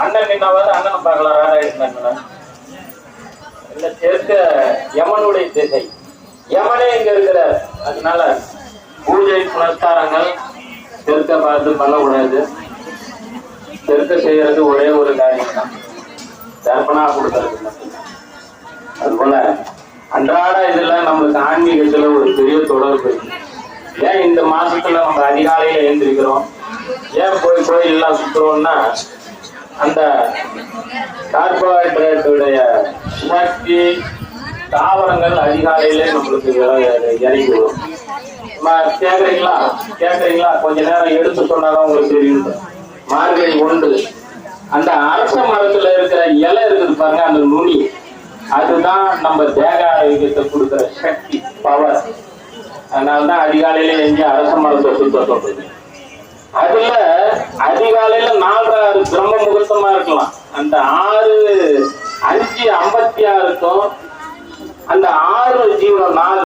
அண்ணன் நின்னாவது அண்ணன் பார்க்கலாம் ராதாகிருஷ்ணன் இந்த தெற்கு யமனுடைய திசை. யமனே இங்க இருக்கிறார். அதனால பூஜை புனஸ்காரங்கள் தெற்க பார்த்து பண்ணக்கூடாது. தெற்க செய்யறது ஒரே ஒரு காரியம் தான் தர்ப்பணா கொடுக்கறது அதுபோல அன்றாட இதுல நம்மளுக்கு ஆன்மீகத்துல ஒரு பெரிய தொடர்பு ஏன் இந்த மாசத்துல நம்ம அதிகாலையில எழுந்திருக்கிறோம்? ஏன் போய் கோயில் எல்லாம் சுத்துறோம்னா அந்த கார்போஹைட்ரேட்டுடைய சக்தி தாவரங்கள் அதிகாலையிலே நம்மளுக்கு இற- இறங்கி வரும் கேட்குறீங்களா கேக்குறீங்களா? கொஞ்ச நேரம் எடுத்து சொன்னாதான் உங்களுக்கு தெரியும். மார்கழி ஒன்று. அந்த அரச மரத்துல இருக்கிற இலை இருக்குது பாருங்க அந்த நுனி. அதுதான் நம்ம தேக ஆரோக்கியத்தை கொடுக்குற சக்தி பவர் அதனாலதான் அதிகாலையில எங்கேயும் அரச மரத்தை சுத்த சொல்றது அதுல அதிகாலையில நாலரை ஆறு பிரம்ம இருக்கலாம். அந்த ஆறு அஞ்சு ஐம்பத்தி ஆறுக்கும் அந்த ஆறு ஜீவனம் நாலு